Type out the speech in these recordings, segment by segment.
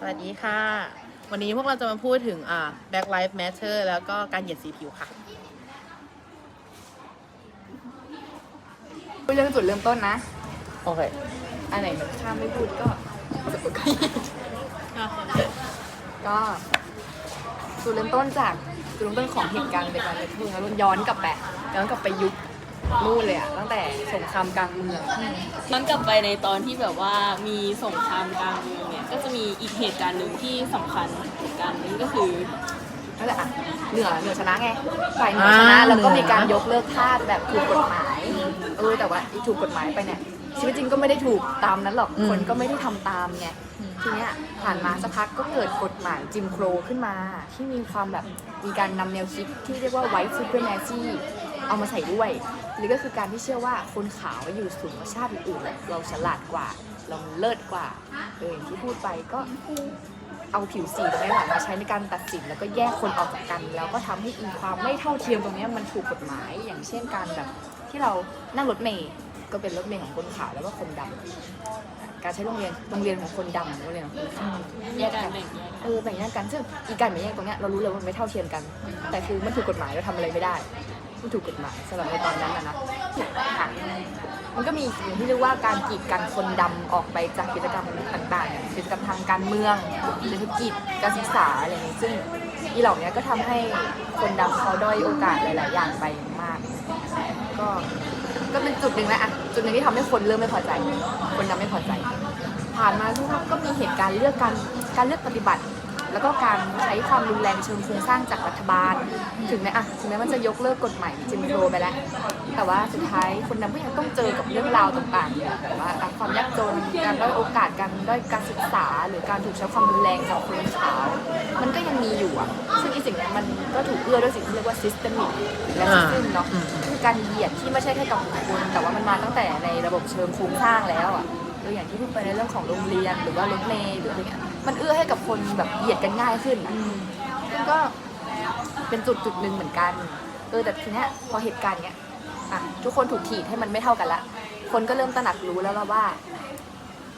สวัสดีค่ะ วันนี้พวกเราจะมาพูดถึงอ่า Black Lives Matter แล้วก็การเหยียดสีผิวค่ะพูดเรื่องจุดเริ่มต้นนะ โอเค อันไหนมันข้ามไม่พูดก็ก็จุดเริ่มต้นจากจุดเริ่มต้นของเหตุการณ์เป็นการเกิดขึ้นแล้วย้อนกลับไปย้อนกลับไปยุค นู่นเลยอะตั้งแต่สงครามกลางเมือง ย้อนกลับไปในตอนที่แบบว่ามีสงครามกลางเมืองเนี่ยก็จะมีอีกเหตุการณ์หนึ่งที่สำคัญเหตุการณ์หนึงก็คือนั่นแหละอะเหนือเหนือชนะไงฝ่ายเหนือชนะอ่าแล้วก็เหนือมีการยกเลิกทาสแบบถูกกฎหมายเออแต่ว่าที่ถูกกฎหมายไปเนี่ยชีวิตจริงก็ไม่ได้ถูกตามนั้นหรอกคนก็ไม่ได้ทำตามไงทีเนี้ยผ่านมาสักพักก็เกิดกฎหมายจิมโครขึ้นมา ที่มีความแบบมีการนำแนวคิดที่เรียกว่า white supremacy เอามาใส่ด้วยหรือก็คือการที่เชื่อว่าคนขาวอยู่สูงกว่าชาติอื่นๆเราฉลาดกว่า เราเลิศกว่าเอออย่างที่พูดไปก็เอาผิวสีตรงนี้แหละมาใช้ในการตัดสินแล้วก็แยกคนออกจากกัน แล้วก็ทำให้อีความไม่เท่าเทียมตรงเนี้ยมันถูกกฎหมาย อย่างเช่นการแบบที่เรานั่งรถเมย์ก็เป็นรถเมย์ของคนขาวแล้วก็คนดำการใช้โรงเรียนโรงเรียนของคนดำโรงเรียนของคนขาวแยกกันเออแบ่งแยกกันซึ่งอีการแบ่งแยกตรงเนี้ยเรารู้เลยว่ามันไม่เท่าเทียมกัน แต่คือมันถูกกฎหมายเราทำอะไรไม่ได้ มันถูกกฎหมายสำหรับในตอนนั้นนะนะอะมันก็มีสิ่งที่เรียกว่าการกีดกันคนดำออกไปจากกิจกรรมต่างๆกิจกรรมทางการเมืองเศรษฐกิจการศึกษาอะไรอย่างนี้ซึ่งอีเหล่านี้ก็ทำให้คนดำเขาด้อยโอกาสหลาย ๆ อย่างไปมาก ก็ก็เป็นจุดหนึ่งแหละอะจุดหนึ่งที่ทำให้คนเริ่มไม่พอใจ คนดำไม่พอใจ ผ่านมาทุกครับก็มีเหตุการณ์เลือกการการเลือกปฏิบัติ แล้วก็การใช้ความรุนแรงเชิงโครงสร้างจากรัฐบาล ถึงแม้อะถึงแม้มันจะยกเลิกกฎหมายจิมโครไปแล้ว แต่ว่าสุดท้ายคนดำก็ยังต้องเจอกับเรื่องราวต่างๆเนี่ยแบบว่าอะความยากจนการด้อยโอกาสการด้อยการศึกษา หรือการถูกใช้ความรุนแรงจากคนขาว มันก็ยังมีอยู่อะซึ่งอีสิ่งเนี้ยมันก็ถูกเอื้อด้วยสิ่งที่เรียกว่า systemic และ system เนาะอืมคือการเหยียดที่ไม่ใช่แค่กับบุคคลแต่ว่ามันมาตั้งแต่ในระบบเชิงโครงสร้างแล้วอะตัวอย่างที่พูดไปในเรื่องของโรงเรียนหรือว่ารถเมล์หรืออะไรเงี้ย มันเอื้อให้กับคนแบบเหยียดกันง่ายขึ้นอะซึ่งก็เป็นจุดจุดหนึ่งเหมือนกัน เออแต่ทีเนี้ยพอเหตุการณ์เนี้ยอะทุกคนถูกถีบให้มันไม่เท่ากันละ คนก็เริ่มตระหนักรู้แล้วว่า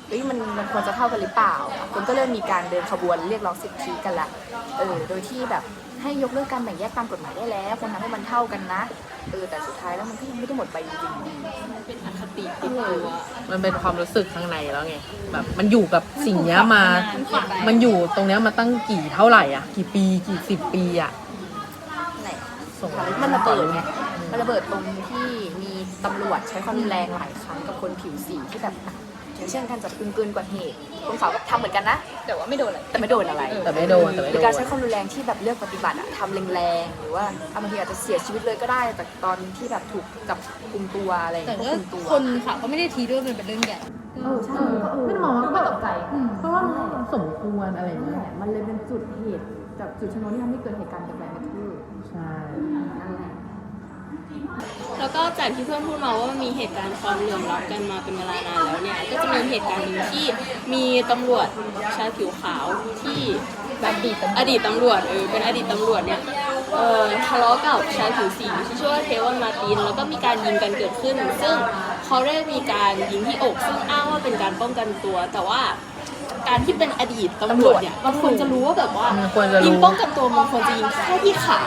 เฮ้ยมันมันควรจะเท่ากันหรือเปล่า คนก็เริ่มมีการเดินขบวนเรียกร้องสิทธิกันละ เออ โดยที่แบบ ให้ยกเลิกการแบ่งแยกตามกฎหมายได้แล้วคนทำให้มันเท่ากันนะเออแต่สุดท้ายแล้วมันก็ยังไม่ได้หมดไปจริงๆมันเป็นอคติติดตัวมันเป็นความรู้สึกข้างในแล้วไงแบบมันอยู่กับสิ่งเนี้ยมา มันฝังใจมันอยู่ตรงเนี้ยมาตั้งกี่เท่าไหร่อะ กี่ปีกี่สิบปีอะแหละส่งมันระเบิดไงมันระเบิดตรงที่มีตำรวจใช้ความรุนแรงหลายครั้งกับคนผิวสีที่แบบ อย่างเช่นการจับกึมเกินกว่าเหตุคนขาวก็ทำเหมือนกันนะ แต่ว่าไม่โดนอะไร แต่ไม่โดนอะไรแต่ไม่โดนแต่ไม่หโดรือนการใช้ความรุนแรงที่แบบเลือกปฏิบัติอะทำแรงๆหรือว่าบางทีอาจจะเสียชีวิตเลยก็ได้ แต่ตอนที่แบบถูกจับกุมตัวอะไรอย่างแต่เงี้ยว่าควบคุมตัว คนข่าวก็ไม่ได้ทีด้วยมันเป็นเรื่องใหญ่ เออใช่ก็เออไม่ได้มองว่าก็ตกใจเพราะว่ามันสมควรอะไรอย่างนั่นเงี้แหยละมันเลยเป็นจุดเหตุจากจุดชนวนที่ทำให้เกิดเหตุการณ์แบบนี้ขึ้นใช่นั่นแหละ แล้ว ก็จากที่เพื่อนพูดมาว่ามันมีเหตุการณ์ความเหลื่อมล้ำกันมาเป็นเวลานานแล้วเนี่ย ก็จะมีเหตุการณ์หนึ่งที่มีตำรวจชายผิวขาวที่แบบอดีตตำรวจเออเป็นอดีตตำรวจเนี่ยเออทะเลาะกับชายผิวสีที่ชื่อว่าเทวอนมาตินแล้วก็มีการยิงกันเกิดขึ้น ซึ่งเขาได้มีการยิงที่อกซึ่งอ้างว่าเป็นการป้องกันตัว แต่ว่า การที่เป็นอดีตตำรวจเนี่ยมันควรจะรู้ว่าแบบว่ามันควรจะยิงรู้ป้องกันตัวมันควรจะยิงแค่ที่ขา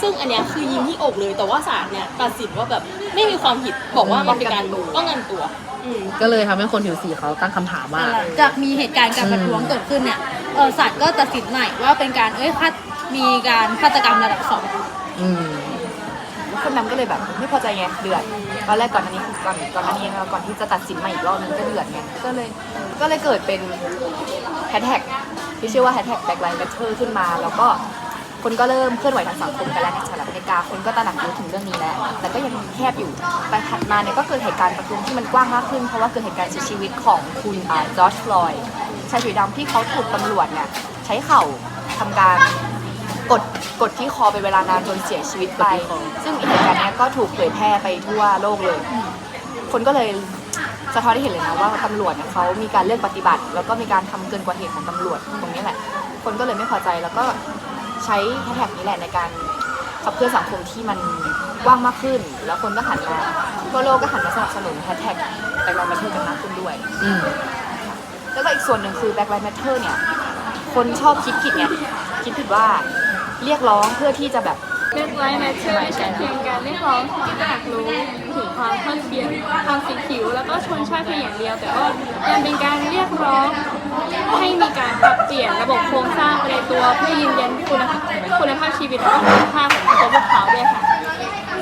ซึ่งอันเนี้ยคือยิงที่อกเลย แต่ว่าศาลเนี่ยตัดสินว่าแบบไม่มีความผิดบอกว่ามันเป็นการป้องกันตัว อืม ก็เลยทำให้คนผิวสีเขาตั้งคำถามว่า จากมีเหตุการณ์การประท้วงเกิดขึ้นเนี่ยเออศาลก็ตัดสินใหม่ว่าเป็นการเอ้ยฆาตมีการฆาตกรรมระดับสอง อืม คนนั้นก็เลยแบบไม่พอใจไงเดือดตอนแรกก่อนอันนี้ก่อนก่อนอันนี้ก่อนที่จะตัดสินใหม่อีกรอบนึงก็เดือดไงก็เลยก็เลยเกิดเป็นแฮชแท็กที่ชื่อว่าแฮชแท็กแบ็คไลน์แมทเทอร์ขึ้นมา แล้วก็คนก็เริ่มเคลื่อนไหวทางสังคมกันแล้วในสหรัฐอเมริกาคนก็ตระหนักรู้ถึงเรื่องนี้แล้ว แต่ก็ยังแคบอยู่ไปถัดมาเนี่ยก็เกิดเหตุการณ์ประท้วงที่มันกว้างมากขึ้น เพราะว่าเกิดเหตุการณ์เสียชีวิตของคุณจอร์จฟลอยด์ชายผิวดำที่เขาถูกตำรวจเนี่ยใช้เข่าทำการ กดกดที่คอเป็นเวลานานจนเสียชีวิตไปกดที่คอซึ่งเหตุการณ์เนี้ยก็ถูกเผยแพร่ไปทั่วโลกเลย คนก็เลยสะท้อนให้เห็นเลยนะว่าตำรวจเนี่ยเขามีการเลือกปฏิบัติ แล้วก็มีการทำเกินกว่าเหตุของตำรวจตรงนี้แหละ คนก็เลยไม่พอใจแล้วก็ใช้แฮชแท็กนี้แหละในการขับเคลื่อนสังคมที่มันกว้างมากขึ้น แล้วคนก็หันมาทั่วโลกก็หันมาสนับสนุนแฮชแท็กแต่เรามาเทอกันมากขึ้นด้วยอืมแล้วก็อีกส่วนหนึ่งคือ Black Lives Matter เนี่ยคนชอบคิดผิดไงคิดผิดว่า เรียกร้องเพื่อที่จะแบบเรื่องไลฟ์แมทเชอร์ไม่ใช่เพียงการเรียกร้องที่อยากรู้ถึงความเท่าเทียมความสีผิวแล้วก็ชนชาติเพียงอย่างเดียว แต่ว่ายังเป็นการเรียกร้องให้มีการปรับเปลี่ยนระบบโครงสร้างไปในตัวเพื่อยืนยันคุณภาพคุณภาพชีวิตและก็คุณภาพของตัวพวกเขาด้วยค่ะ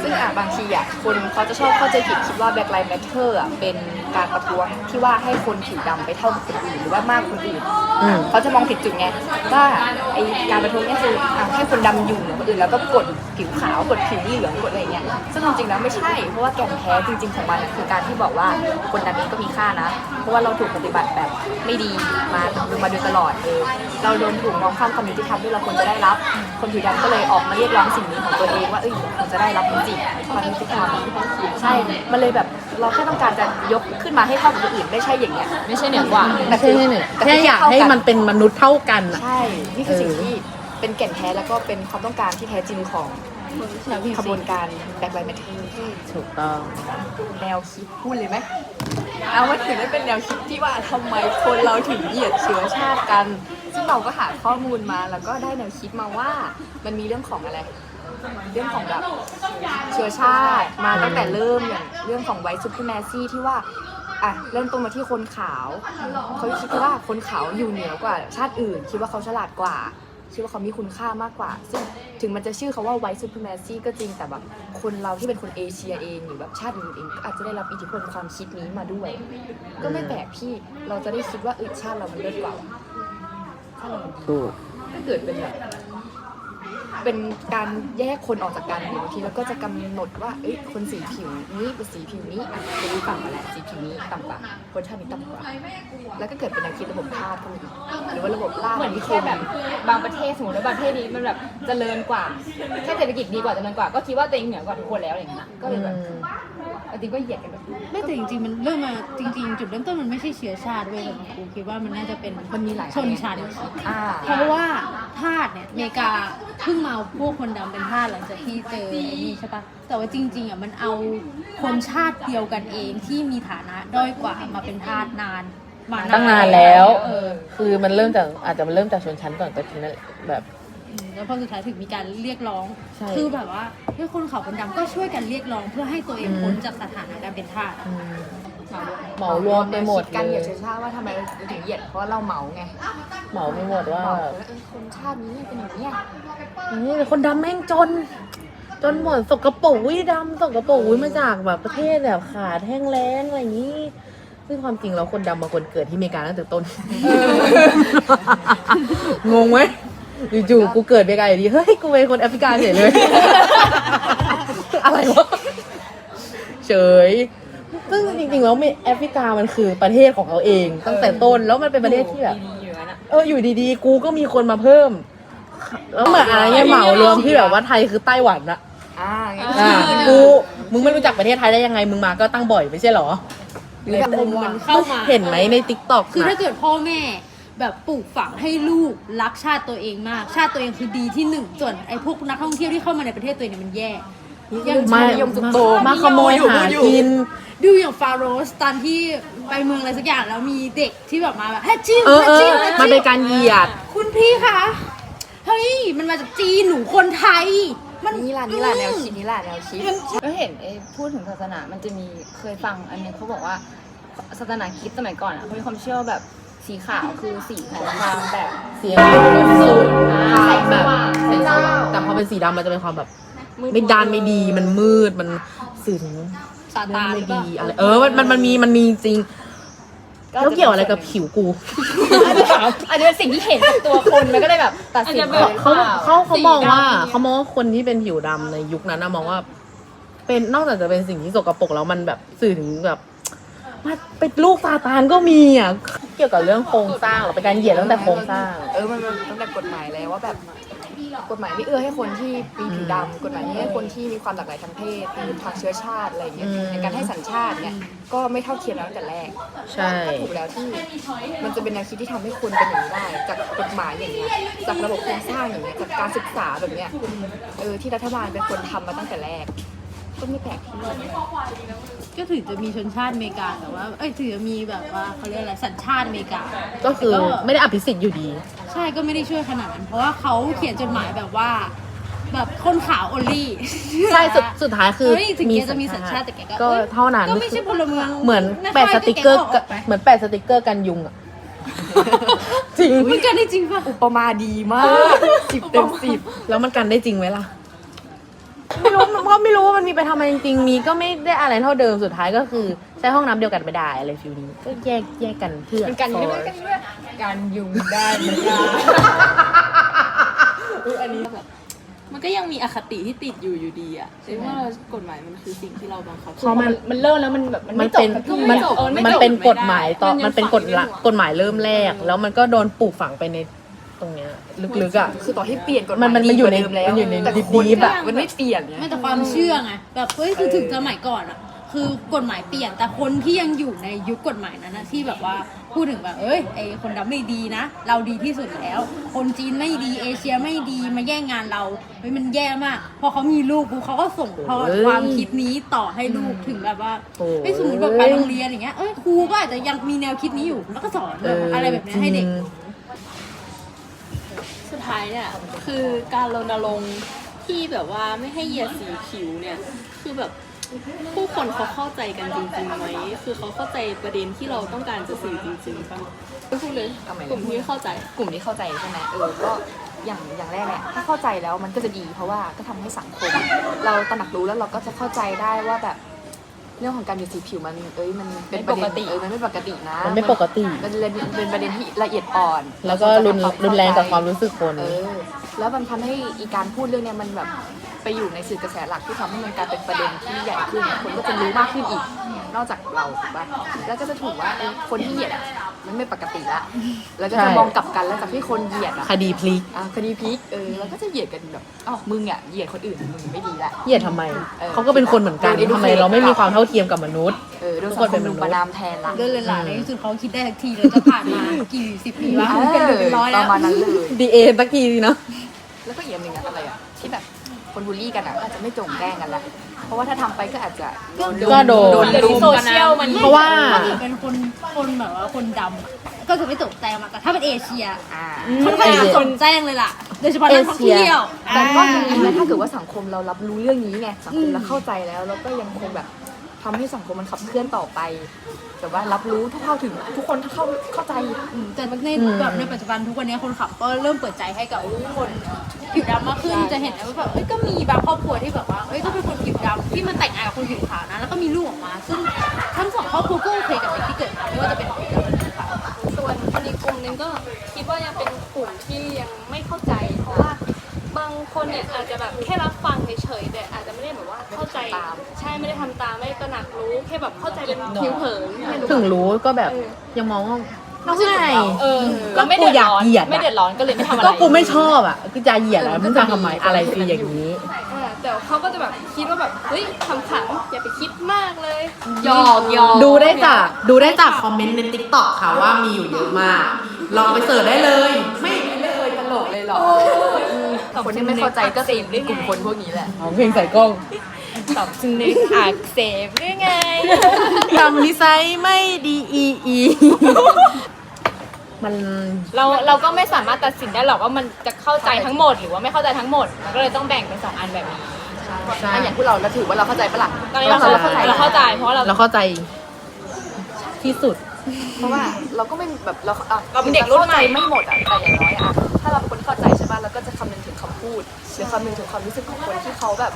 ซึ่งอะบางทีอะคนเขาจะชอบเข้าใจผิดคิดว่า Black Lives Matter อะเป็นการประท้วงที่ว่าให้คนผิวดำไปเท่ากับคนอื่นหรือว่ามากกว่าคนอื่นอืม เขาจะมองผิดจุดไงว่าไอการประท้วงเนี่ยคืออะให้คนดำอยู่เหนือคนอื่นแล้วก็กดผิวขาวกดผิวเหลืองกดอะไรเงี้ยซึ่งจริงๆแล้วไม่ใช่เพราะว่าแก่นแท้จริง ๆของมันอะคือการที่บอกว่าคนดำเองก็มีค่านะ เพราะว่าเราถูกปฏิบัติแบบไม่ดีมามาโดยตลอดเออเราโดนถูกมองข้ามความยุติธรรมที่เราควรจะได้รับ คนผิวดำก็เลยออกมาเรียกร้องสิ่งนี้ของตัวเองว่าเอ้ยควรจะได้รับจริงๆความยุติธรรมใช่ มันเลยแบบเราแค่ต้องการจะยกขึ้นมาให้เท่ากับคนอื่นไม่ใช่อย่างเงี้ย ไม่ใช่เหนือกว่า แต่คือแค่อยากให้มันเป็นมนุษย์เท่ากันอะใช่ นี่คือสิ่งเออที่เป็นแก่นแท้แล้วก็เป็นความต้องการที่แท้จริงของขบวนการ Black Lives Matter ถูกต้องแนวคิดพูดเลยไหมเอาว่าถึงได้เป็นแนวคิดที่ว่าทำไมคนเราถึงเหยียดเชื้อชาติกัน ซึ่งเราก็หาข้อมูลมาแล้วก็ได้แนวคิดมาว่ามันมีเรื่องของอะไร เรื่องของแบบเชื้อชาติมาตั้งแต่เริ่มอย่างเรื่องของไวท์ซูเปอร์แมซี่ที่ว่าอะเริ่มต้นมาที่คนขาวเขาคิดว่าคนขาวอยู่เหนือกว่า ชาติอื่น คิดว่าเขาฉลาดกว่าคิดว่าเขามีคุณค่ามากกว่า ซึ่งถึงมันจะชื่อเขาว่าไวท์ซูเปอร์แมซี่ก็จริงแต่แบบคนเราที่เป็นคนเอเชียเองหรือแบบชาติอื่นเองก็อาจจะได้รับอิทธิพลความคิดนี้มาด้วย ก็ไม่แปลกที่เราจะได้คิดว่าเออชาติเรามันเลิศกว่าชาติเรามันดีถูกถ้าเกิดเป็นแบบ เป็นการแยกคนออกจากกันอยู่บางทีแล้วก็จะกำหนดว่าเอ้ยคนสีผิวนี้เป็นสีผิวนี้อะจะรู้ต่ำกว่าแหละสีผิวนี้ต่ำกว่าคนชาตินี้ต่ำกว่า แล้วก็เกิดเป็นแนวคิดระบบทาสขึ้นมาอีกหรือว่าระบบล่าเหมือนนิคแค่มแบบบางประเทศสมมติว่าประเทศนี้มันแบบเจริญกว่าแค่เศรษฐกิจดีกว่าเจริญกว่าก็คิดว่าตัวเองเหนือกว่าทุกคนแล้วอะไรอย่างเงี้ยก็เลยแบบ จริงก็เหยียดกันแบบไม่แต่จริงๆมันเริ่มมาจริง ๆ จุดเริ่มต้นมันไม่ใช่เชื้อชาติเว้ยแต่ครูคิดว่ามันน่าจะเป็นมันมีหลายชนชั้น อ่า เพราะว่าทาสเนี่ยอเมริกาเพิ่งมาเอาพวกคนดำเป็นทาสหลังจากที่เจอไอ้นี่ใช่ปะแต่ว่าจริง ๆอะมันเอาคนชาติเดียวกันเองที่มีฐานะด้อยกว่ามาเป็นทาสนานมาตั้งนานแล้ว เออ คือมันเริ่มจากอาจจะมันเริ่มจากชนชั้นก่อนแต่ทีนั้นแบบอืม แล้วพอสุดท้ายถึงมีการเรียกร้อง ใช่คือแบบว่าเฮ้ยคนขาวคนดำก็ช่วยกันเรียกร้องเพื่อให้ตัวเองพ้นจากสถานะการเป็นทาสอืม เหมารวมไปหมดคิกันเหเลยียยดเชื้อชาติว่าทำไมเราถึงเหยียดเพราะว่าเราเหมาไงเหมาไปหมดว่าเหมาว่าเออคนชาตินี้เป็นอย่างนี้ยนี่คนดำแม่งจน จนหมดสกปรกวิดำสกปรกวิมาจากแบบประเทศแบบขาดแห้งแล้งอะไรอย่างนี้ ซึ่งความจริงแล้วคนดำบางคนเกิดที่อเมริกาตั้งแต่ต้น งงไหม จู่ๆกูเกิดอเมริกาอยู่ดีเฮ้ยกูเป็นคนแอฟริกาเฉยเลย อะไรวะเฉยซึ่งจริงๆแล้วแอฟริกามันคือประเทศของเขาเอง ตั้งแต่ต้นแล้วมันเป็นประเทศที่แบบดีๆอยู่นั่นอะเอออยู่ดีๆ กูก็มีคนมาเพิ่ม แล้วเหมือนอะไรเงี้ยเหมารวมที่แบบว่าไทยคือไต้หวันอะอ่างั้นอ่ากูมึงไม่รู้จักประเทศไทยได้ยังไง มึงมาก็ตั้งบ่อยไม่ใช่เหรอหรือแบบมุมมันเข้ามาเห็นไหมในติ๊กต็อกคือถ้าเกิดพ่อแม่ แบบปลูกฝังให้ลูกรักชาติตัวเองมาก ชาติตัวเองคือดีที่หนึ่งส่วนไอ้พวกนักท่องเที่ยวที่เข้ามาในประเทศตัวเองเนี่ยมันแย่อย่างมานิยมสุดโตมาขโมยหากินดูอย่างฟาโรสตอนที่ไปเมืองอะไรสักอย่างแล้วมีเด็กที่แบบมาแบบแฮชชิวเออแฮชเอชิอวแฮชมันชิเป็นวการเหยียด คุณพี่คะเฮ้ยมันมาจากจีนหนูคนไทย มันนี่ล่ะนี่ล่ะแนวคิดนี่ล่ะแนวคิดก็เห็นไอ้พูดถึงศาสนามันจะมีเคยฟังอันนึงเขาบอกว่าศาสนาคริดสมัยก่อนอะเขามีความเชื่อว่าแบบ สีขาวคือสีของความแบบเสียงบริสุดอ่าแบบแสงสว่างแต่พอเป็นสีดำมันจะเป็นความแบบ ไม่ดานไม่ดีมันมืดมันสื่อถึงซาเรื่ตาองนหไม่รือเปดีล่าอะไรเออมันมันมันมีมันมีจริงแล้วเกี่ยวอะไรกับผิวกูอาจจะเป็นสิ่งที่เห็นกับตัวคนแล้วก็เลยแบบตัดสินอาจจะไปแบบเขาเขาเขามองว่าสีดำเขามองว่าคนที่เป็นผิวดำในยุคนั้นนะมองว่า เป็นนอกจากจะเป็นสิ่งที่สกปรกแล้วมันแบบสื่อถึงแบบ มาเป็นลูกซาตานก็มีอะเกี่ยวกับเรื่องโครงสร้างหรือเป็นการเหยียดตั้งแต่โครงสร้าง เออมันมันตั้งแต่กฎหมายแล้วว่าแบบกฎหมายไม่เอื้อให้คนที่มีผิวดำกฎหมายไม่ให้คนที่มีความหลากหลายทางเพศหรือทางเชื้อชาติอะไรอย่างเงี้ยอืม ในการให้สัญชาติเนี่ยก็ไม่เท่าเทียมแล้วตั้งแต่แรก ใช่ ก็ถูกแล้วที่มันจะเป็นแนวคิดที่ทำให้คนเป็นอย่างนี้ได้ จากกฎหมายอย่างเงี้ยจากระบบโครงสร้างอย่างเงี้ยจากการศึกษาแบบเนี้ยเออที่รัฐบาลเป็นคนทำมาตั้งแต่แรก ก็ไม่แปลกที่ ก็ถือจะมีชนชาติอเมริกาแต่ว่าเอ้ยถือจะมีแบบว่าเขาเรียกอะไรสัญชาติอเมริกา ก็คือแต่ไม่ได้อภิสิทธิ์อยู่ดีใใช่ก็ไม่ได้ช่วยขนาดนั้น เพราะว่าเขาเขียนจดหมายแบบว่า แบบคนขาวโอลี่ใช่สุดสุดท้ายคือเฮ้ยถึงแกจะมีสัญชาติแต่แกก็ก็เอ้ยเท่านั้นก็ไม่ใช่พลเมืองเหมือนไม่แปะค่สอยติกเกอร์แกออกไปเหมือนแปะสติกเกอร์กันยุงอะจริงมันเกิดได้จริงปะอุปมาดีมากสิบเต็มสิบแล้วมันกันได้จริงไหมล่ะ ไม่รู้ก็ไม่รู้ว่ามันมีไปทำไมจริงๆมีก็ไม่ได้อะไรเท่าเดิมสุดท้ายก็คือ ใช้ห้องน้ำเดียวกันไม่ได้อะไรฟิลนี้ก็แยกแยกกันเพื่อมันกันไม่ได้กันด้วยการยุงได้เหมือนกันมันก็ยังมีอคติที่ติดอยู่อยู่ดีอะแต่ว่ากฎหมายมันคือสิ่งที่เราบังคับเพราะมันมันเริ่มแล้วมันแบบมันมัไม่นจบเป็นสักทีมันจบมันไม่มันจบเป็นไม่กฎหมายได้ตอนมันยังมันเป็นกฎละฝังอยู่ในหัวกฎหมายเริ่มแรก แล้วมันก็โดนปลูกฝังไปใน ตรงเนี้ยลึกๆอะ คือต่อให้เปลี่ยนกฎหมัมานยมันมันอยู่ในดีกว่าเดิมแล้วมันอยู่ในแต่ดิบคนดีบอะ มันไม่เปลี่ยนไง ไม่แต่ความเชื่อไงแบบเฮ้ยคือถึงสมัยก่อนอะคือกฎหมายเปลี่ยนแต่คนที่ยังอยู่ในยุคกฎหมายนั้นนะที่แบบว่าพูดถึงแบบเอ้ยไอคนดำไม่ดีนะ เราดีที่สุดแล้ว คนจีนไม่ดีเอเชียไม่ดีมาแย่งงานเราเฮ้ยมันแย่มาก พอเขามีลูกปุ๊บเขาก็ส่งพอเอ้ยความคิดนี้ต่อให้ลูกถึงแบบว่าโอ้ยเฮ้ยสมมติแบบไปโรงเรียนอย่างเงี้ยเอ้ยครูก็อาจจะยังมีแนวคิดนี้อยู่แล้วก็สอนแบบอะไรแบบเนี้ยให้เด็ก จริง สุดท้ายเนี่ยคือการรณรงค์ที่แบบว่าไม่ให้เหยียดสีผิวเนี่ยคือแบบผู้คนเขาเข้าใจกันจริงๆไหมคือเขาเข้าใจประเด็นที่เราต้องการจะสื่อจริงๆป่ะไม่พูดเลยทำไมกลุ่มที่เข้าใจกลุ่มที่เข้าใจใช่ไหมเออก็อย่างอย่างแรกเนี่ยถ้าเข้าใจแล้วมันก็จะดีเพราะว่าก็ทำให้สังคม เราตระหนักรู้แล้วเราก็จะเข้าใจได้ว่าแบบ เรื่องของการเหยียดสีผิวมันเอ้ยมันเป็นประเด็นเออมันไม่ปกตินะมันไม่ปกติ มันเป็นเป็นประเด็นที่ละเอียดอ่อนแล้วก็รุนรุนแรงกับความรู้สึกคน เออแล้วมันทำให้อีการพูดเรื่องเนี้ยมันแบบไปอยู่ในสื่อกระแสหลักที่ทำให้มันกลายเป็นประเด็นที่ใหญ่ขึ้น คนก็จะรู้มากขึ้นอีก นอกจากเราถูกปะแล้วก็จะถูกว่าเออคนที่เหยียดอะมันไม่ปกติละแล้วก็ใช่จะมองกลับกันแล้วจากที่คนเหยียดอะคดีพลิกอะคดีพลิกเออแล้วก็จะเหยียดกันแบบอ้าวมึงอะเหยียดคนอื่นมึงไม่ดีละเหยียดทำไมเออเขาก็เป็นคนเหมือนกันเออทำไมเราไม่มีความเท่าเทียมกับมนุษย์เออโดนทุกสัคนงคเป็นมมนุลุษมย์ประนามแทนละเลื่อนเลยหลานในที่สุดเขาคิดได้ทักทีเลยจะผ่านมากี่สิบปีวะเป็นเดือนเป็นร้อยปแล้วระมาณนั้นเลย ดีเอตะกี้เนาะแล้วก็อีกอย่างหนึ่งอะอะไรอะที่แบบคนบูลลี่กันอะอาจจะไม่โจงแจ้งกันละเพราะว่าถ้าทำไปก็อาจจะโดนก็โดนโดนลุมโซเชียลมันเพราะว่า ถ้าเกิดเป็นคนคนแบบว่าคนดำอะก็จะไม่ตกใจมากแต่ถ้าเป็นเอเชียอ่าค่อนข้างจะสนแจ้งเลยล่ะโดยเฉพาะนักท่องเที่ยวแต่ก็อ่าดีนะถ้าเกิดว่าสังคมเรารับรู้เรื่องนี้ไงสังคมเราเข้าใจแล้วแล้วก็ยังคงแบบ ทำให้สังคมมันขับเคลื่อนต่อไป แต่ว่ารับรู้เข้าถึง ทุกคนเข้าเข้าใจอืมแต่ในแบบในปัจจุบันทุกวันนี้คนขับก็เริ่มเปิดใจให้กับคนผิวดำมากขึ้นจะเห็นว่าแบบเอ้ยก็มีบางครอบครัวที่แบบว่าเอ้ยก็เป็นคนผิวดำที่มันแต่งงานกับคนผิวขาวนะแล้วก็มีลูกออกมา ซึ่งทั้งสองครอบครัวก็โอ คนเนี่ยอาจจะแบบแค่รับฟังเฉยๆแต่อาจจะไม่ได้แบบว่าเข้าใจไม่ได้ทำตามใช่ไม่ได้ทำตามไม่ได้ตระหนักรู้แค่แบบเข้าใจเป็นผิวเผินไม่รู้ถึงรู้ก็แบบยังมองว่าเอาไงเออก็กูอยากเหยียดอะไม่เดือดร้อนก็เลยไม่ทำอะไรก็กูไม่ชอบอะกูจะเหยียดแล้วมึงจะทำไมอะไรคืออย่างนี้เออแต่เขาก็จะแบบคิดว่าแบบเฮ้ยคำขังอย่าไปคิดมากเลยหยอกหยอกดูได้จากดูได้จากคอมเมนต์ในทิกตอกค่ะว่ามีอยู่เยอะมากลองไปเสิร์ชได้เลยไม่ไม่เคยตลกเลย หรอคนที่ไม่เข้าใจก็ติดในกลุ่มคนพวกนี้แหละเอาเพลงใส่กล้องตอบซึ่งนึกอักเสบหรือไงทำนิสัยไม่ดีอีอีมันเราเราก็ไม่สามารถตัดสินได้หรอกว่ามันจะเข้าใจทั้งหมด หรือว่าไม่เข้าใจทั้งหมดมันก็เลยต้องแบ่งเป็นสองอันแบบนี้ใช่อะอย่างพวกเราเราถือว่าเราเข้าใจปะล่ะตอนนี้เราเข้าใจเราเข้าใจ เพราะว่าเราเราเข้าใจที่สุด เพราะว่าเราก็ไม่แบบเราอะเราเป็นเด็กรุ่นใหม่เข้าใจไม่หมดอะแต่อย่างน้อยอะถ้าเราเป็นคนเข้าใจใช่ป่ะเราก็จะคำนึงถึงคำพูดหรือคำนึงถึงความรู้สึกของคนที่เขาแบบ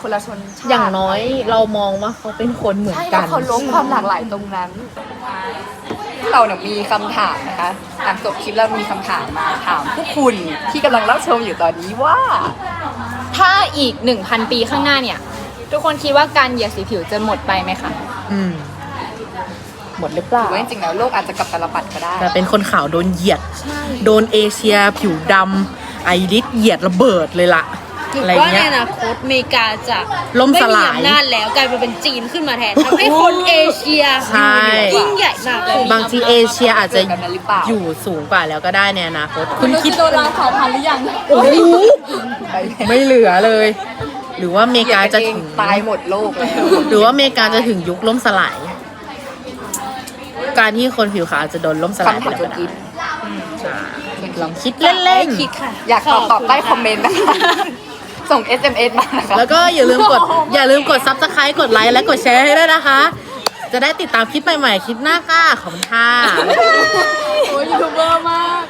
คนละชนชาติอย่างน้อยเรามองว่าเขาเป็นคนเหมือนใช่กัเราน เคารพความหลากหลายตรงนั้น เราเนี่ยมีคำถามนะคะหลังจบคลิปเรามีคำถามมาถามพวกคุณที่กำลังรับชมอยู่ตอนนี้ว่า ถ้าอีก 1,000 ปีข้างหน้าเนี่ย ทุกคนคิดว่าการเหยียดสีผิวจะหมดไปไหมคะ อืม หมดหรือเปล่าหรือว่าจริงๆแล้วโลกอาจจะกลับตาลปัดก็ได้ แต่เป็นคนขาวโดนเหยียด โดนเอเชียผิวดำไอริสเหยียดระเบิดเลยล่ะถืออะไรว่าในเงี้ย อนาคตอเมริกาจะล่มสลายไม่มีอำนาจแล้วกลายมาเป็นจีนขึ้นมาแทนทำให้คนเอเชียใช่ ยิ่งใหญ่มากขึ้นบางทีเอเชียอาจจะแบบนั้นหรือเปล่า อยู่สูงกว่าแล้วก็ได้ในอนาคต คุณคิดโดนล้างเผ่าพันธุ์หรือยังโอ้โหไม่เหลือเลย หรือว่าอเมริกาจะถึงตายหมดโลกแล้วหรือว่าอเมริกาจะถึงยุคล่มสลาย การที่คนผิวขาวจะโดนล่มสลายไปคำถามแล้วตัก็วได้ กิฟใช่ลองคิดเล่นคิดค่ะอยากตอบตอบใต้คอมเมนต์นะคะส่ง SMS มานะคะ ๆ แล้วก็อย่าลืมกด อย่าลืมกด subscribe กดไลค์และกดแชร์ให้ด้วยนะคะ จะได้ติดตามคลิปใหม่ๆ คลิปหน้าค่ะ ขอบคุณค่ะ โอ้ยยูทูบเบอร์มาก